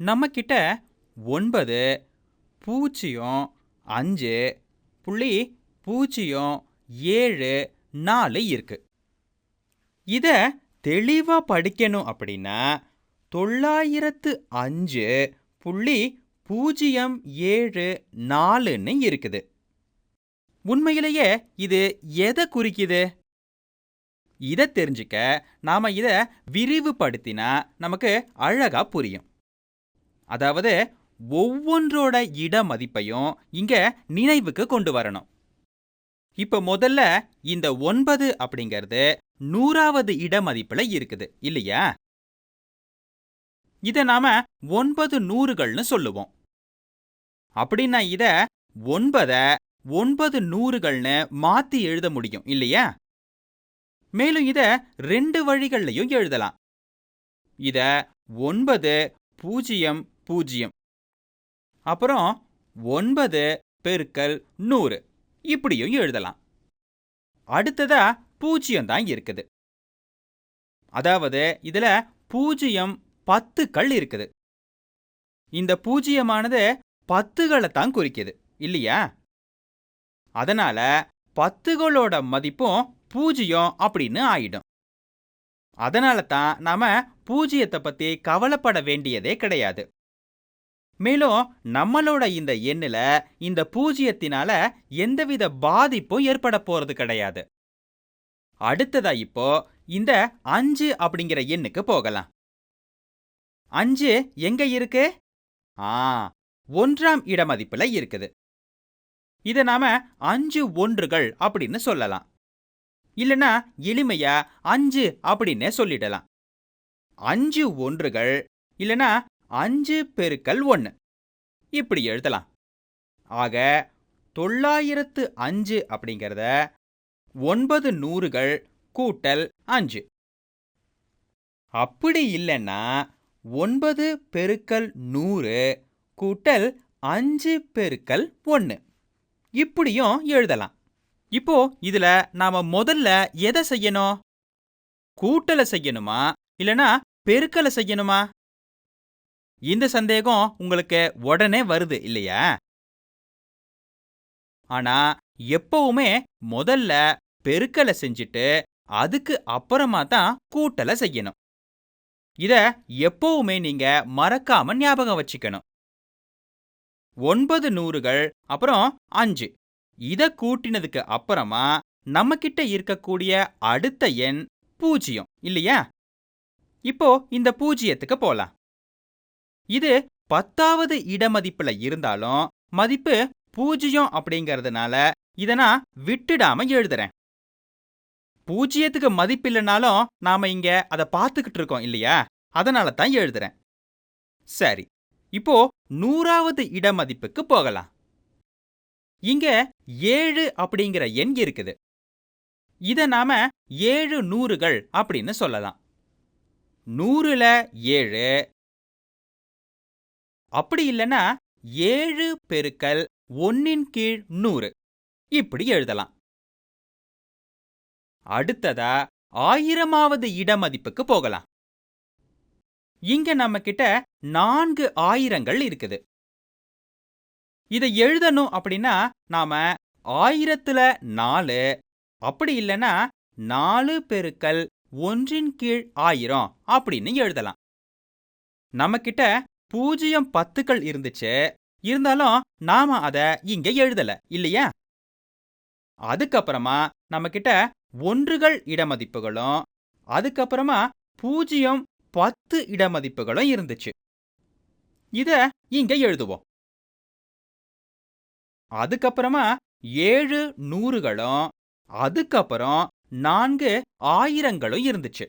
நம்மக்கிட்ட ஒன்பது பூஜ்ஜியம் அஞ்சு புள்ளி பூஜ்ஜியம் ஏழு நாலு இருக்கு. இதை தெளிவாக படிக்கணும் அப்படின்னா தொள்ளாயிரத்து அஞ்சு புள்ளி பூஜ்ஜியம் ஏழு நாலுன்னு இருக்குது. உண்மையிலேயே இது எதை குறிக்குது? இதை தெரிஞ்சுக்க நாம் இதை விரிவுபடுத்தினா நமக்கு அழகாக புரியும். அதாவது ஒவ்வொன்றோட இட மதிப்பையும் இங்க நினைவுக்கு கொண்டு வரணும். இப்ப முதல்ல இந்த ஒன்பது அப்படிங்கிறது நூறாவது இட மதிப்புல இருக்குது இல்லையா? இதை நாம ஒன்பது நூறுகள்னு சொல்லுவோம். அப்படின்னா இத ஒன்பத ஒன்பது நூறுகள்னு மாத்தி எழுத முடியும் இல்லையா? மேலும் இத ரெண்டு வழிகள்லையும் எழுதலாம். இத ஒன்பது பூஜ்ஜியம் பூஜ்ஜியம். அப்புறம் ஒன்பது பெருக்கல் நூறு. இப்படியும் எழுதலாம். அடுத்ததா பூஜ்ஜியம் தான் இருக்குது. அதாவது இதுல பூஜ்ஜியம் பத்துக்கள் இருக்குது. இந்த பூஜ்ஜியமானது பத்துகளை தான் குறிக்குது இல்லையா? அதனால பத்துகளோட மதிப்பும் பூஜ்ஜியம் அப்படின்னு ஆயிடும். அதனால தான் நாம பூஜ்ஜியத்தை பத்தி கவலைப்பட வேண்டியதே கிடையாது. மேலும் நம்மளோட இந்த எண்ணில் இந்த பூஜ்ஜியத்தினால எந்தவித பாதிப்பும் ஏற்பட போறது கிடையாது. அடுத்ததா இப்போ இந்த அஞ்சு அப்படிங்கிற எண்ணுக்கு போகலாம். அஞ்சு எங்க இருக்கு? ஆ ஒன்றாம் இட மதிப்புல இருக்குது. இதை நாம அஞ்சு ஒன்றுகள் அப்படின்னு சொல்லலாம். இல்லனா எளிமையா அஞ்சு அப்படின்னே சொல்லிடலாம். அஞ்சு ஒன்றுகள் இல்லனா அஞ்சு பெருக்கல் ஒன்று இப்படி எழுதலாம். ஆக தொள்ளாயிரத்து அஞ்சு அப்படிங்கிறத ஒன்பது நூறுகள் கூட்டல் அஞ்சு. அப்படி இல்லைன்னா ஒன்பது பெருக்கல் நூறு கூட்டல் அஞ்சு பெருக்கல் ஒன்று இப்படியும் எழுதலாம். இப்போ இதுல நாம முதல்ல எதை செய்யணும்? கூட்டலை செய்யணுமா? இல்லனா பெருக்கலை செய்யணுமா? இந்த சந்தேகம் உங்களுக்கு உடனே வருது இல்லையா? ஆனா எப்பவுமே முதல்ல பெருக்கலை செஞ்சுட்டு அதுக்கு அப்புறமா தான் கூட்டலை செய்யணும். இத எப்பவுமே நீங்க மறக்காம ஞாபகம் வச்சுக்கணும். ஒன்பது நூறுகள் அப்புறம் அஞ்சு. இத கூட்டினதுக்கு அப்புறமா நம்ம கிட்ட இருக்கக்கூடிய அடுத்த எண் பூஜ்ஜியம் இல்லையா? இப்போ இந்த பூஜ்ஜியத்துக்கு போலாம். இது பத்தாவது இடமதிப்புல இருந்தாலும் மதிப்பு பூஜ்ஜியம் அப்படிங்கறதுனால இதை நான் விட்டுடாம எழுதுறேன். பூஜ்ஜியத்துக்கு மதிப்பு இல்லைனாலும் நாம இங்க அதை பார்த்துக்கிட்டு இருக்கோம் இல்லையா? அதனால தான் எழுதுறேன். சரி இப்போ நூறாவது இடமதிப்புக்கு போகலாம். இங்க ஏழு அப்படிங்கிற எண் இருக்குது. இத நாம ஏழு நூறுகள் அப்படின்னு சொல்லலாம். நூறுல ஏழு அப்படி இல்லைன்னா ஏழு பெருக்கல் ஒன்னின் கீழ் நூறு. இப்படி எழுதலாம். அடுத்ததா ஆயிரமாவது இடமதிப்புக்கு போகலாம். இங்க நம்ம கிட்ட நான்கு ஆயிரங்கள் இருக்குது. இதை எழுதணும் அப்படின்னா நாம ஆயிரத்துல நாலு அப்படி இல்லைன்னா நாலு பெருக்கல் ஒன்றின் கீழ் ஆயிரம் அப்படின்னு எழுதலாம். நம்ம கிட்ட பூஜ்ஜியம் பத்துக்கள் இருந்துச்சு. இருந்தாலும் நாம அத இங்க எழுதல இல்லையா? அதுக்கப்புறமா நம்ம கிட்ட ஒன்றுகள் இடமதிப்புகளும் அதுக்கப்புறமா பூஜ்ஜியம் பத்து இடமதிப்புகளும் இருந்துச்சு. இத இங்க எழுதுவோம். அதுக்கப்புறமா ஏழு நூறுகளும் அதுக்கப்புறம் நான்கு ஆயிரங்களும் இருந்துச்சு.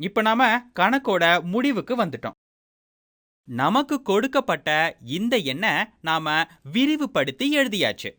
இப்ப நாம கணக்கோட முடிவுக்கு வந்துட்டோம். நமக்கு கொடுக்கப்பட்ட இந்த எண்ணை நாம விரிவுபடுத்தி எழுதியாச்சு.